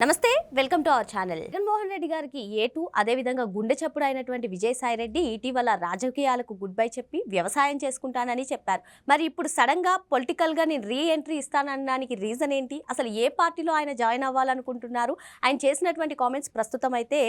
నమస్తే welcome to our channel. Jaganmohan Reddy గారికి A two అదేవిధంగా గుండె చప్పుడు అయినటువంటి విజయసాయి రెడ్డి ఇటీవల రాజకీయాలకు గుడ్ బై చెప్పి వ్యవసాయం చేసుకుంటానని చెప్పారు. మరి ఇప్పుడు సడన్గా నేను రీ ఎంట్రీ ఇస్తానడానికి రీజన్ ఏంటి? అసలు ఏ పార్టీలో ఆయన జాయిన్ అవ్వాలనుకుంటున్నారు? ఆయన చేసినటువంటి కామెంట్స్ ప్రస్తుతం అయితే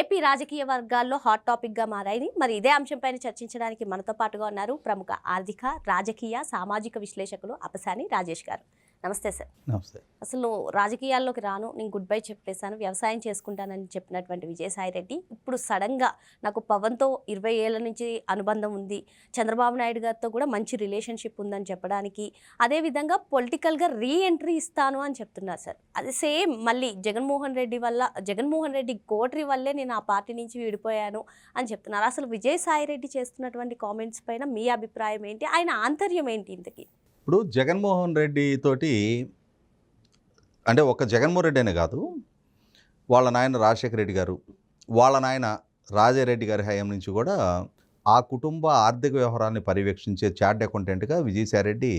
ఏపీ రాజకీయ వర్గాల్లో హాట్ టాపిక్గా మారాయి. మరి ఇదే అంశంపైన చర్చించడానికి మనతో పాటుగా ఉన్నారు ప్రముఖ ఆర్థిక రాజకీయ సామాజిక విశ్లేషకులు అపసాని రాజేష్ గారు. నమస్తే సార్. నమస్తే. అసలు నువ్వు రాజకీయాల్లోకి రాను నేను గుడ్ బై చెప్పేశాను వ్యవసాయం చేసుకుంటానని చెప్పినటువంటి విజయసాయి రెడ్డి ఇప్పుడు సడన్గా నాకు పవన్తో ఇరవై ఏళ్ళ నుంచి అనుబంధం ఉంది చంద్రబాబు నాయుడు గారితో కూడా మంచి రిలేషన్షిప్ ఉందని చెప్పడానికి అదేవిధంగా పొలిటికల్గా రీ ఎంట్రీ ఇస్తాను అని చెప్తున్నారు సార్. అది సేమ్ మళ్ళీ జగన్మోహన్ రెడ్డి వల్ల జగన్మోహన్ రెడ్డి కోటరి వల్లే నేను ఆ పార్టీ నుంచి విడిపోయాను అని చెప్తున్నారు. అసలు విజయసాయి రెడ్డి చేస్తున్నటువంటి కామెంట్స్ పైన మీ అభిప్రాయం ఏంటి? ఆయన ఆంతర్యం ఏంటి ఇంతకీ? ఇప్పుడు జగన్మోహన్ రెడ్డి తోటి అంటే ఒక జగన్మోహన్ రెడ్డి అనే కాదు వాళ్ళ నాయన రాజశేఖర రెడ్డి గారు వాళ్ళ నాయన రాజారెడ్డి గారి హయాం నుంచి కూడా ఆ కుటుంబ ఆర్థిక వ్యవహారాన్ని పర్యవేక్షించే చార్ట్ అకౌంటెంట్గా విజయసాయి రెడ్డి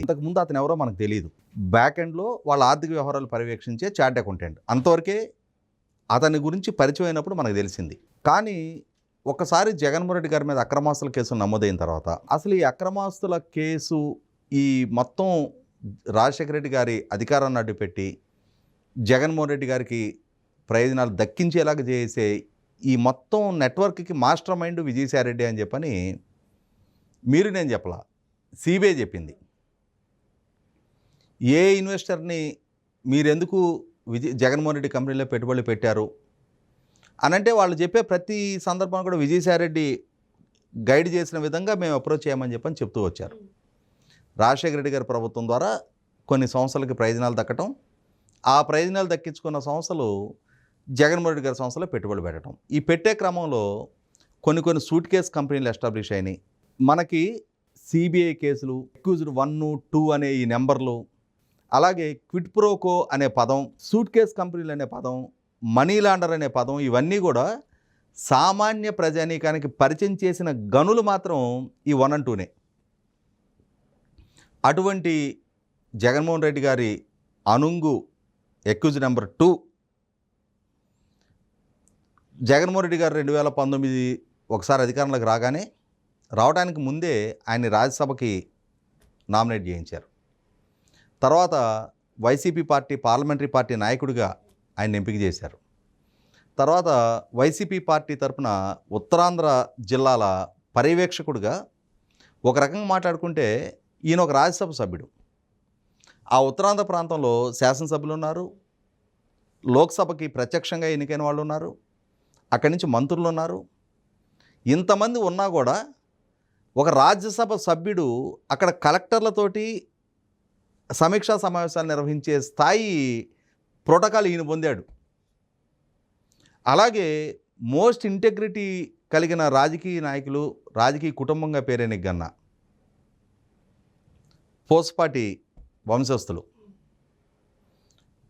అతను ఎవరో మనకు తెలియదు బ్యాక్ ఎండ్లో వాళ్ళ ఆర్థిక వ్యవహారాలు పర్యవేక్షించే చార్ట్ అకౌంటెంట్. అంతవరకే అతని గురించి పరిచయం అయినప్పుడు మనకు తెలిసింది. కానీ ఒకసారి జగన్మోహన్ రెడ్డి గారి మీద అక్రమాస్తుల కేసు నమోదైన తర్వాత అసలు ఈ అక్రమాస్తుల కేసు ఈ మొత్తం రాజశేఖర రెడ్డి గారి అధికారాన్ని అడ్డుపెట్టి జగన్మోహన్ రెడ్డి గారికి ప్రయోజనాలు దక్కించేలాగా చేసే ఈ మొత్తం నెట్వర్క్కి మాస్టర్ మైండ్ విజయసాయిరెడ్డి అని చెప్పని మీరు నేను చెప్పలా. సిబిఐ చెప్పింది. ఏ ఇన్వెస్టర్ని మీరెందుకు విజయ్ జగన్మోహన్ రెడ్డి కంపెనీలో పెట్టుబడులు పెట్టారు? అనంటే వాళ్ళు చెప్పే ప్రతి సందర్భంలో కూడా విజయసాయిరెడ్డి గైడ్ చేసిన విధంగా మేము అప్రోచ్ చేయమని చెప్పని చెప్తూ వచ్చారు. రాజశేఖర రెడ్డి గారి ప్రభుత్వం ద్వారా కొన్ని సంస్థలకి ప్రయోజనాలు దక్కటం ఆ ప్రయోజనాలు దక్కించుకున్న సంస్థలు జగన్మోహన్ రెడ్డి గారి సంస్థలో పెట్టుబడి పెట్టడం ఈ పెట్టే క్రమంలో కొన్ని కొన్ని సూట్ కేస్ కంపెనీలు ఎస్టాబ్లిష్ అయినాయి. మనకి సిబిఐ కేసులు అక్యూజ్డ్ వన్ టూ అనే ఈ నెంబర్లు అలాగే క్విట్ ప్రోకో అనే పదం సూట్ కేస్ కంపెనీలు అనే పదం మనీ లాండర్ అనే పదం ఇవన్నీ కూడా సామాన్య ప్రజానీకానికి పరిచయం చేసిన గనులు మాత్రం ఈ వన్ అండ్ టూనే. అటువంటి జగన్మోహన్ రెడ్డి గారి అనుంగు accused number two Jaganmohan Reddy గారు రెండు వేల పంతొమ్మిది ఒకసారి అధికారంలోకి రాగానే రావడానికి ముందే ఆయన్ని రాజ్యసభకి నామినేట్ చేయించారు. తర్వాత వైసీపీ పార్టీ పార్లమెంటరీ పార్టీ నాయకుడిగా ఆయన ఎంపిక చేశారు. తర్వాత వైసీపీ పార్టీ తరపున ఉత్తరాంధ్ర జిల్లాల పర్యవేక్షకుడిగా ఒక రకంగా మాట్లాడుకుంటే ఈయన ఒక రాజ్యసభ సభ్యుడు. ఆ ఉత్తరాంధ్ర ప్రాంతంలో శాసనసభ్యులు ఉన్నారు. లోక్సభకి ప్రత్యక్షంగా ఎన్నికైన వాళ్ళు ఉన్నారు. అక్కడి నుంచి మంత్రులు ఉన్నారు. ఇంతమంది ఉన్నా కూడా ఒక రాజ్యసభ సభ్యుడు అక్కడ కలెక్టర్లతోటి సమీక్షా సమావేశాలు నిర్వహించే స్థాయి ప్రోటోకాల్ ఈయన పొందాడు. అలాగే మోస్ట్ ఇంటెగ్రిటీ కలిగిన రాజకీయ నాయకులు రాజకీయ కుటుంబంగా పేరైన గన్న. పోస్పాటి వంశస్థులు.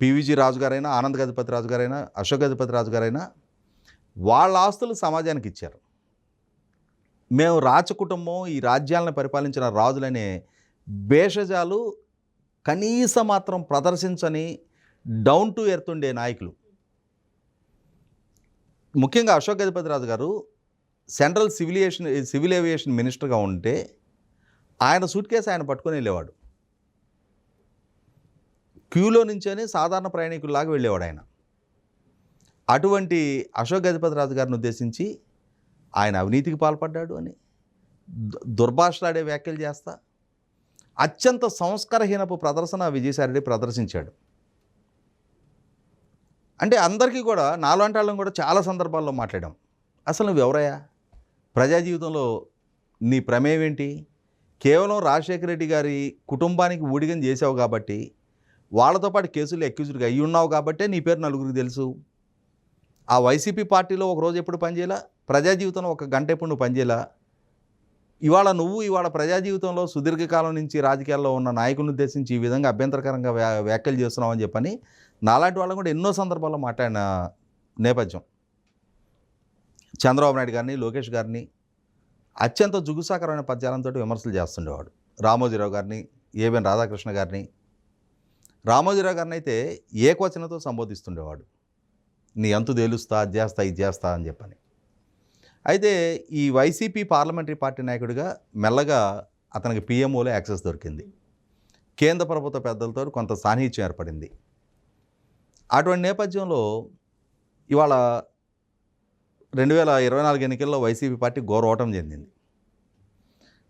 పివిజి రాజు గారైనా ఆనంద్ గజపతి రాజు గారైనా అశోక్ గజపతి రాజు గారైనా వాళ్ళ ఆస్తులు సమాజానికి ఇచ్చారు. మేము రాచ కుటుంబం ఈ రాజ్యాలను పరిపాలించిన రాజులనే భేషజాలు కనీస మాత్రం ప్రదర్శించని డౌన్ టు ఎర్త్ ఉండే నాయకులు. ముఖ్యంగా అశోక్ గజపతి రాజు గారు సెంట్రల్ సివిలియేషన్ సివిల్ ఏవియేషన్ మినిస్టర్గా ఉంటే ఆయన సూట్ కేసు ఆయన పట్టుకొని వెళ్ళేవాడు. క్యూలో నుంచొని సాధారణ ప్రయాణికుల్లాగా వెళ్ళేవాడు ఆయన. అటువంటి అశోక్ గజపతిరాజు గారిని ఉద్దేశించి ఆయన అవినీతికి పాల్పడ్డాడు అని దుర్భాషలాడే వ్యాఖ్యలు చేస్తా అత్యంత సంస్కారహీనపు ప్రదర్శన విజయసాయిరెడ్డి ప్రదర్శించాడు. అంటే అందరికీ కూడా నాలాంటి వాళ్ళని కూడా చాలా సందర్భాల్లో మాట్లాడాం. అసలు నువ్వు ఎవరయ్యా ప్రజా జీవితంలో నీ ప్రమేయం ఏంటి? కేవలం రాజశేఖర రెడ్డి గారి కుటుంబానికి ఊడిగం చేసావు కాబట్టి వాళ్ళతో పాటు కేసులు అక్యూజ్డ్గా అయ్యి ఉన్నావు కాబట్టే నీ పేరు నలుగురికి తెలుసు. ఆ వైసీపీ పార్టీలో ఒక రోజు ఎప్పుడు పనిచేయాలా? ప్రజా జీవితంలో ఒక గంట ఎప్పుడు నువ్వు పనిచేయాలా? ఇవాళ నువ్వు ఇవాళ ప్రజా జీవితంలో సుదీర్ఘకాలం నుంచి రాజకీయాల్లో ఉన్న నాయకులను ఉద్దేశించి ఈ విధంగా అభ్యంతరకరంగా వ్యా వ్యాఖ్యలు చేస్తున్నావు అని చెప్పని నాలాంటి వాళ్ళని కూడా ఎన్నో సందర్భాల్లో మాట్లాడిన నేపథ్యం. చంద్రబాబు నాయుడు గారిని లోకేష్ గారిని అత్యంత జుగుసాకరమైన పద్యాలంతో విమర్శలు చేస్తుండేవాడు. రామోజీరావు గారిని ఏబిఎన్ రాధాకృష్ణ గారిని. రామోజీరావు గారిని అయితే ఏకవచనంతో సంబోధిస్తుండేవాడు. నీ అంతు తేలుస్తా అది చేస్తా ఇది చేస్తా అని చెప్పని. అయితే ఈ వైసీపీ పార్లమెంటరీ పార్టీ నాయకుడిగా మెల్లగా అతనికి పిఎంఓలో యాక్సెస్ దొరికింది. కేంద్ర ప్రభుత్వ పెద్దలతో కొంత సాన్నిహిత్యం ఏర్పడింది. అటువంటి నేపథ్యంలో ఇవాళ రెండు వేల ఇరవై నాలుగు ఎన్నికల్లో వైసీపీ పార్టీ ఘోర ఓటమి చెందింది.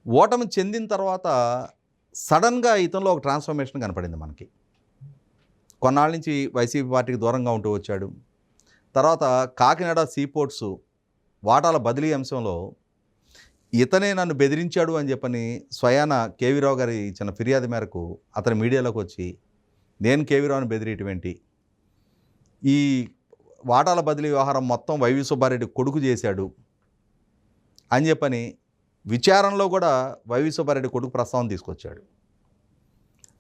ఓటమి చెందిన తర్వాత సడన్గా ఇతనిలో ఒక ట్రాన్స్ఫర్మేషన్ కనపడింది మనకి. కొన్నాళ్ళ నుంచి వైసీపీ పార్టీకి దూరంగా ఉంటూ వచ్చాడు. తర్వాత కాకినాడ సీపోర్ట్స్ వాటాల బదిలీ అంశంలో ఇతనే నన్ను బెదిరించాడు అని చెప్పని స్వయాన కేవీరావు గారి ఇచ్చిన ఫిర్యాదు మేరకు అతని మీడియాలోకి వచ్చి నేను కేవీరావుని బెదిరియటువంటి ఈ వాటాల బదిలీ వ్యవహారం మొత్తం వైవి సుబ్బారెడ్డి కొడుకు చేశాడు అని చెప్పని విచారణలో కూడా వైవి సుబ్బారెడ్డి కొడుకు ప్రస్తావన తీసుకొచ్చాడు.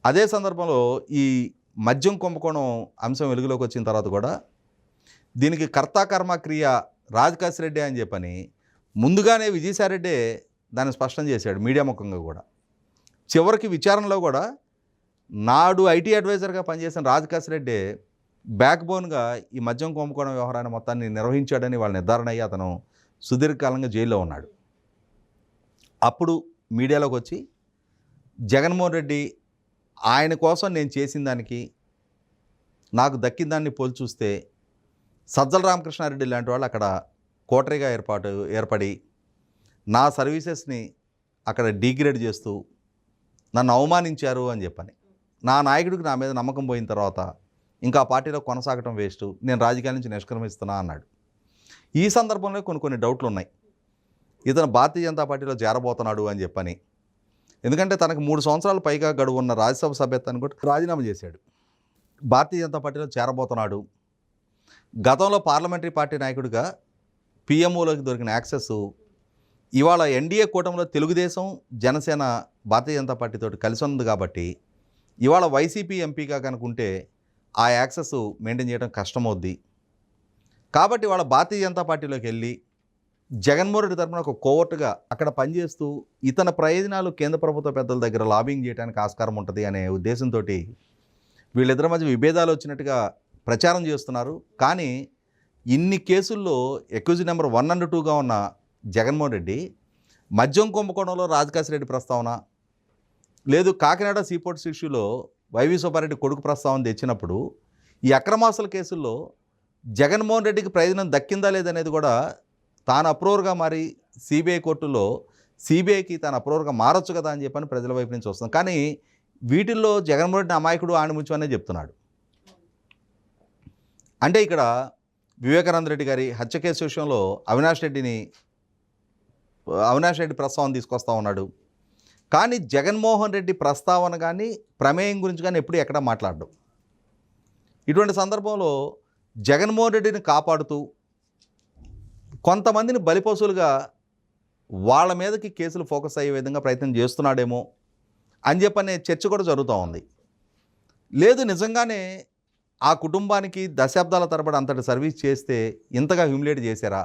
అదే సందర్భంలో ఈ మద్యం కుంభకోణం అంశం వెలుగులోకి వచ్చిన తర్వాత కూడా దీనికి కర్తాకర్మ క్రియ రాజకాశ్ రెడ్డి అని చెప్పని ముందుగానే విజయసాయిరెడ్డే దాన్ని స్పష్టం చేశాడు మీడియా ముఖంగా కూడా. చివరికి విచారణలో కూడా నాడు ఐటీ అడ్వైజర్గా పనిచేసిన రాజకాశ్ రెడ్డి బ్యాక్ బోన్గా ఈ మద్యం కుంభకోణం వ్యవహారాన్ని మొత్తాన్ని నిర్వహించాడని వాళ్ళ నిర్ధారణ అయ్యి అతను సుదీర్ఘకాలంగా జైల్లో ఉన్నాడు. అప్పుడు మీడియాలోకి వచ్చి జగన్మోహన్ రెడ్డి ఆయన కోసం నేను చేసిన దానికి నాకు దక్కిన దాన్ని పోల్చి చూస్తే సజ్జల రామకృష్ణారెడ్డి లాంటి వాళ్ళు అక్కడ కోటరీగా ఏర్పాటు ఏర్పడి నా సర్వీసెస్ని అక్కడ డిగ్రేడ్ చేస్తూ నన్ను అవమానించారు అని చెప్పని. నా నాయకుడికి నా మీద నమ్మకం పోయిన తర్వాత ఇంకా పార్టీలో కొనసాగటం వేస్ట్. నేను రాజకీయాల నుంచి నిష్క్రమిస్తున్నా అన్నాడు. ఈ సందర్భంలో కొన్ని కొన్ని డౌట్లు ఉన్నాయి ఇతను భారతీయ జనతా పార్టీలో చేరబోతున్నాడు అని చెప్పని. ఎందుకంటే తనకు మూడు సంవత్సరాల పైగా గడువు ఉన్న రాజ్యసభ సభ్యత్వాన్ని కూడా రాజీనామా చేశాడు. భారతీయ జనతా పార్టీలో చేరబోతున్నాడు. గతంలో పార్లమెంటరీ పార్టీ నాయకుడిగా పిఎంఓలోకి దొరికిన యాక్సెస్ ఇవాళ ఎన్డీఏ కూటమిలో తెలుగుదేశం జనసేన భారతీయ జనతా పార్టీతో కలిసి ఉంది కాబట్టి ఇవాళ వైసీపీ ఎంపీగా కనుకుంటే ఆ యాక్సెస్ మెయింటైన్ చేయడం కష్టమవుద్ది. కాబట్టి వాళ్ళ భారతీయ జనతా పార్టీలోకి వెళ్ళి జగన్మోహన్ రెడ్డి తరఫున ఒక కోవర్టుగా అక్కడ పనిచేస్తూ ఇతని ప్రయోజనాలు కేంద్ర ప్రభుత్వ పెద్దల దగ్గర లాబింగ్ చేయడానికి ఆస్కారం ఉంటుంది అనే ఉద్దేశంతో వీళ్ళిద్దరి మధ్య విభేదాలు వచ్చినట్టుగా ప్రచారం చేస్తున్నారు. కానీ ఇన్ని కేసుల్లో ఎక్యూజ్ నెంబర్ వన్ అండ్ టూగా ఉన్న జగన్మోహన్ రెడ్డి మద్యం కుంభకోణంలో రాజకాశిరెడ్డి ప్రస్తావన లేదు కాకినాడ సీపోర్ట్స్ ఇష్యూలో వైవి సుబ్బారెడ్డి కొడుకు ప్రస్తావన తెచ్చినప్పుడు ఈ అక్రమాసుల కేసుల్లో జగన్మోహన్ రెడ్డికి ప్రయోజనం దక్కిందా లేదనేది కూడా తాను అప్రూవర్గా మారి సిబిఐ కోర్టులో సిబిఐకి తాను అప్రూవర్గా మారొచ్చు కదా అని చెప్పని ప్రజల వైపు నుంచి వస్తుంది. కానీ వీటిల్లో జగన్మోహన్ రెడ్డి అమాయకుడు ఆణిముచ్చు అనే చెప్తున్నాడు. అంటే ఇక్కడ వివేకానంద రెడ్డి గారి హత్య కేసు విషయంలో అవినాష్ రెడ్డిని అవినాష్ రెడ్డి ప్రస్తావన తీసుకొస్తా ఉన్నాడు. కానీ జగన్మోహన్ రెడ్డి ప్రస్తావన కానీ ప్రమేయం గురించి కానీ ఎప్పుడు ఎక్కడ మాట్లాడడం. ఇటువంటి సందర్భంలో జగన్మోహన్ రెడ్డిని కాపాడుతూ కొంతమందిని బలిపశువులుగా వాళ్ళ మీదకి కేసులు ఫోకస్ అయ్యే విధంగా ప్రయత్నం చేస్తున్నాడేమో అని చెప్పనే చర్చ కూడా జరుగుతూ ఉంది. లేదు నిజంగానే ఆ కుటుంబానికి దశాబ్దాల తరబడి అంతటి సర్వీస్ చేస్తే ఇంతగా హ్యూమిలేట్ చేశారా?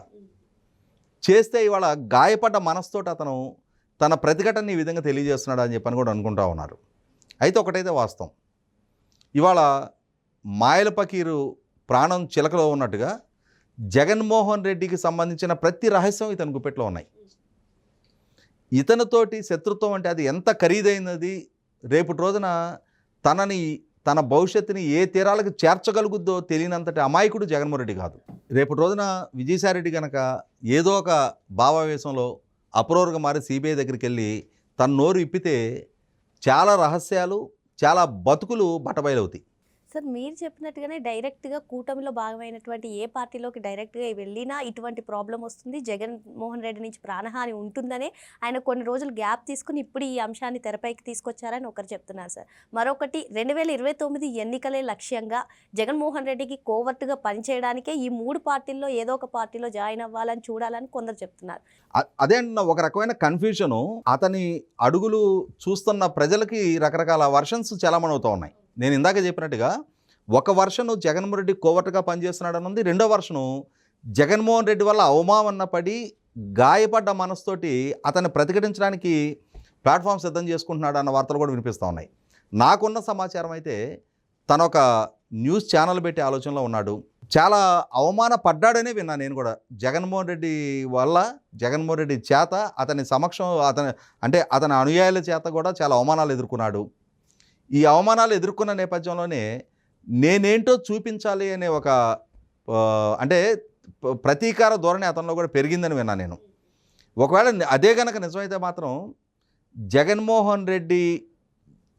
చేస్తే ఇవాళ గాయపడ్డ మనసుతోటి అతను తన ప్రతిఘటన ఈ విధంగా తెలియజేస్తున్నాడు అని చెప్పని కూడా అనుకుంటా ఉన్నారు. అయితే ఒకటైతే వాస్తవం. ఇవాళ మాయల పకీరు ప్రాణం చిలకలో ఉన్నట్టుగా జగన్మోహన్ రెడ్డికి సంబంధించిన ప్రతి రహస్యం ఇతని గుప్పెట్లో ఉన్నాయి. ఇతనితోటి శత్రుత్వం అంటే అది ఎంత ఖరీదైనది రేపటి రోజున తనని తన భవిష్యత్తుని ఏ తీరాలకు చేర్చగలుగుద్దో తెలియనంతటి అమాయకుడు జగన్మోహన్ రెడ్డి కాదు. రేపటి రోజున విజయసాయిరెడ్డి కనుక ఏదో ఒక భావావేశంలో అప్రూవర్గా మారి సిబిఐ దగ్గరికి వెళ్ళి తన నోరు ఇప్పితే చాలా రహస్యాలు చాలా బతుకులు బట్టబయలవుతాయి. సార్ మీరు చెప్పినట్టుగానే డైరెక్ట్గా కూటమిలో భాగమైనటువంటి ఏ పార్టీలోకి డైరెక్ట్గా వెళ్ళినా ఇటువంటి ప్రాబ్లం వస్తుంది. జగన్మోహన్ రెడ్డి నుంచి ప్రాణహాని ఉంటుందనే ఆయన కొన్ని రోజులు గ్యాప్ తీసుకుని ఇప్పుడు ఈ అంశాన్ని తెరపైకి తీసుకొచ్చారని ఒకరు చెప్తున్నారు సార్. మరొకటి రెండు వేల ఇరవై తొమ్మిది ఎన్నికలే లక్ష్యంగా జగన్మోహన్ రెడ్డికి కోవర్టుగా పనిచేయడానికే ఈ మూడు పార్టీల్లో ఏదో ఒక పార్టీలో జాయిన్ అవ్వాలని చూడాలని కొందరు చెప్తున్నారు. అదే ఒక రకమైన కన్ఫ్యూజను అతని అడుగులు చూస్తున్న ప్రజలకి రకరకాల వర్షన్స్ చలామణి ఉన్నాయి. నేను ఇందాక చెప్పినట్టుగా ఒక వర్షను జగన్మోహన్ రెడ్డి కోవర్ట్గా పనిచేస్తున్నాడు అన్నది ఉంది రెండో వర్షను జగన్మోహన్ రెడ్డి వల్ల అవమానన్న పడి గాయపడ్డ మనసుతోటి అతన్ని ప్రతిఘటించడానికి ప్లాట్ఫామ్ సిద్ధం చేసుకుంటున్నాడు అన్న వార్తలు కూడా వినిపిస్తూ ఉన్నాయి. నాకున్న సమాచారం అయితే తన ఒక న్యూస్ ఛానల్ పెట్టే ఆలోచనలో ఉన్నాడు. చాలా అవమాన పడ్డాడనే విన్నా నేను కూడా. జగన్మోహన్ రెడ్డి వల్ల జగన్మోహన్ రెడ్డి చేత అతని సమక్షం అతని అంటే అతని అనుయాయుల చేత కూడా చాలా అవమానాలు ఎదుర్కొన్నాడు. ఈ అవమానాలు ఎదుర్కొన్న నేపథ్యంలోనే నేనేంటో చూపించాలి అనే ఒక అంటే ప్రతీకార ధోరణి అతనిలో కూడా పెరిగిందని విన్నా నేను. ఒకవేళ అదే కనుక నిజమైతే మాత్రం జగన్మోహన్ రెడ్డి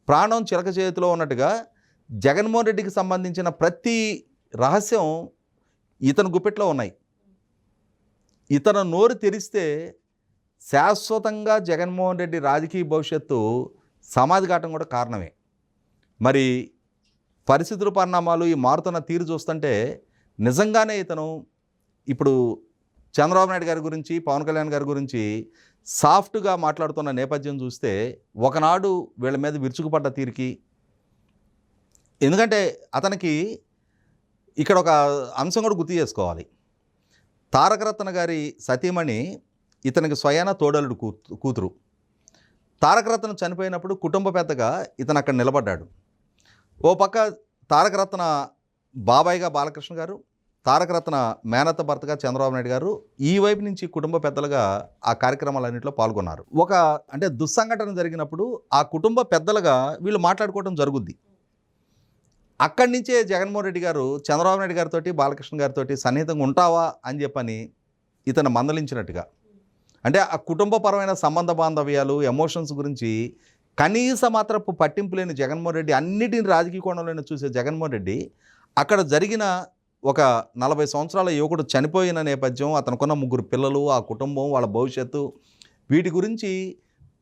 ప్రాణం చిలక చేతిలో ఉన్నట్టుగా జగన్మోహన్ రెడ్డికి సంబంధించిన ప్రతి రహస్యం ఇతని గుప్పెట్లో ఉన్నాయి. ఇతను నోరు తెరిస్తే శాశ్వతంగా జగన్మోహన్ రెడ్డి రాజకీయ భవిష్యత్తు సమాధిఘాటం కూడా కారణమే. మరి పరిస్థితుల పరిణామాలు ఈ మారుతున్న తీరు చూస్తుంటే నిజంగానే ఇతను ఇప్పుడు చంద్రబాబు నాయుడు గారి గురించి పవన్ కళ్యాణ్ గారి గురించి సాఫ్ట్గా మాట్లాడుతున్న నేపథ్యం చూస్తే ఒకనాడు వీళ్ళ మీద విరుచుకుపడ్డ తీరుకి ఎందుకంటే అతనికి ఇక్కడ ఒక అంశం కూడా గుర్తు చేసుకోవాలి. తారకరత్న గారి సతీమణి ఇతనికి స్వయాన తోడలుడు కూతు కూతురు. తారకరత్న చనిపోయినప్పుడు కుటుంబ పెద్దగా ఇతను అక్కడ నిలబడ్డాడు. ఓ పక్క తారకరత్న బాబాయిగా బాలకృష్ణ గారు తారకరత్న మేనత్త భర్తగా చంద్రబాబు నాయుడు గారు ఈ వైపు నుంచి కుటుంబ పెద్దలుగా ఆ కార్యక్రమాలన్నింటిలో పాల్గొన్నారు. ఒక అంటే దుస్సంఘటన జరిగినప్పుడు ఆ కుటుంబ పెద్దలుగా వీళ్ళు మాట్లాడుకోవడం జరుగుద్ది. అక్కడి నుంచే జగన్మోహన్ రెడ్డి గారు చంద్రబాబు నాయుడు గారితో బాలకృష్ణ గారితో సన్నిహితంగా ఉంటావా అని చెప్పని ఇతను మందలించినట్టుగా. అంటే ఆ కుటుంబపరమైన సంబంధ బాంధవ్యాలు ఎమోషన్స్ గురించి కనీస మాత్రపు పట్టింపు లేని జగన్మోహన్ రెడ్డి అన్నిటిని రాజకీయ కోణంలోనే చూసే జగన్మోహన్ రెడ్డి అక్కడ జరిగిన ఒక నలభై సంవత్సరాల యువకుడు చనిపోయిన నేపథ్యం అతనుకున్న ముగ్గురు పిల్లలు ఆ కుటుంబం వాళ్ళ భవిష్యత్తు వీటి గురించి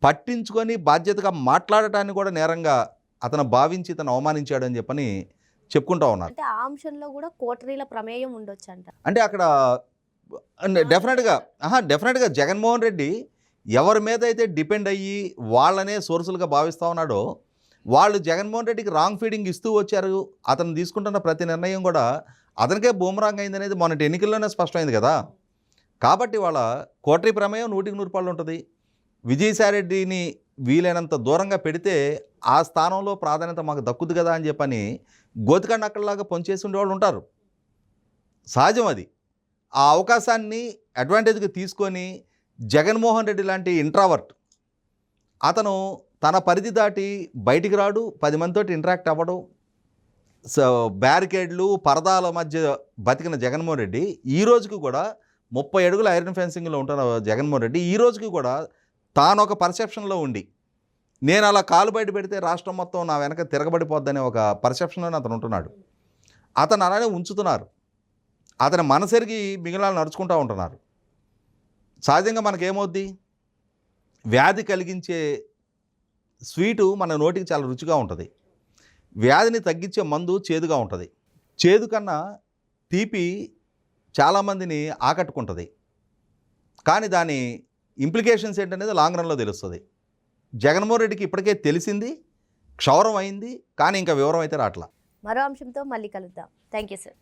పట్టించుకొని బాధ్యతగా మాట్లాడటాన్ని కూడా నేరంగా అతను భావించి తను అవమానించాడని చెప్పని చెప్పుకుంటా ఉన్నారు. అంటే ఆ అంశంలో కూడా కోటరీల ప్రమేయం ఉండొచ్చు అంట అంటే అక్కడ డెఫినెట్గా డెఫినెట్గా జగన్మోహన్ రెడ్డి ఎవరి మీద అయితే డిపెండ్ అయ్యి వాళ్ళనే సోర్సులుగా భావిస్తూ ఉన్నాడో వాళ్ళు జగన్మోహన్ రెడ్డికి రాంగ్ ఫీడింగ్ ఇస్తూ వచ్చారు అతను తీసుకుంటున్న ప్రతి నిర్ణయం కూడా అతనికే బూమరాంగ్ అయింది అనేది మొన్నటి ఎన్నికల్లోనే స్పష్టమైంది కదా. కాబట్టి వాళ్ళ కోటరీ ప్రమేయం నూటికి నూరు పాళ్ళు ఉంటుంది. విజయసాయిరెడ్డిని వీలైనంత దూరంగా పెడితే ఆ స్థానంలో ప్రాధాన్యత మాకు దక్కుద్దు కదా అని చెప్పని గోతికండ అక్కడలాగా పనిచేసి ఉండేవాళ్ళు ఉంటారు. సహజం అది. ఆ అవకాశాన్ని అడ్వాంటేజ్గా తీసుకొని జగన్మోహన్ రెడ్డి లాంటి ఇంట్రావర్ట్ అతను తన పరిధి దాటి బయటికి రాడు పది మందితో ఇంటరాక్ట్ అవ్వడం. సో బ్యారికేడ్లు పరదాల మధ్య బతికిన జగన్మోహన్ రెడ్డి ఈ రోజుకు కూడా ముప్పై అడుగుల ఐరన్ ఫెన్సింగ్లో ఉంటున్న జగన్మోహన్ రెడ్డి ఈ రోజుకి కూడా తాను ఒక పర్సెప్షన్లో ఉండి నేను అలా కాలు బయట పెడితే రాష్ట్రం మొత్తం నా వెనక తిరగబడిపోద్దనే ఒక పర్సెప్షన్లోనే అతను ఉంటున్నాడు. అతను అలానే ఉంచుతున్నారు. అతని మనసెరిగి మిగిలిన నడుచుకుంటూ ఉంటున్నారు. సహజంగా మనకేమవుద్ది? వ్యాధి కలిగించే స్వీటు మన నోటికి చాలా రుచిగా ఉంటుంది. వ్యాధిని తగ్గించే మందు చేదుగా ఉంటుంది. చేదు కన్నా తీపి చాలామందిని ఆకట్టుకుంటుంది. కానీ దాని ఇంప్లికేషన్స్ ఏంటనేది లాంగ్ రన్లో తెలుస్తుంది. జగన్మోహన్ రెడ్డికి ఇప్పటికే తెలిసింది క్షౌరం అయింది కానీ ఇంకా వివరం అయితే రావట్లా మరో అంశంతో మళ్ళీ కలుద్దాం. Thank you sir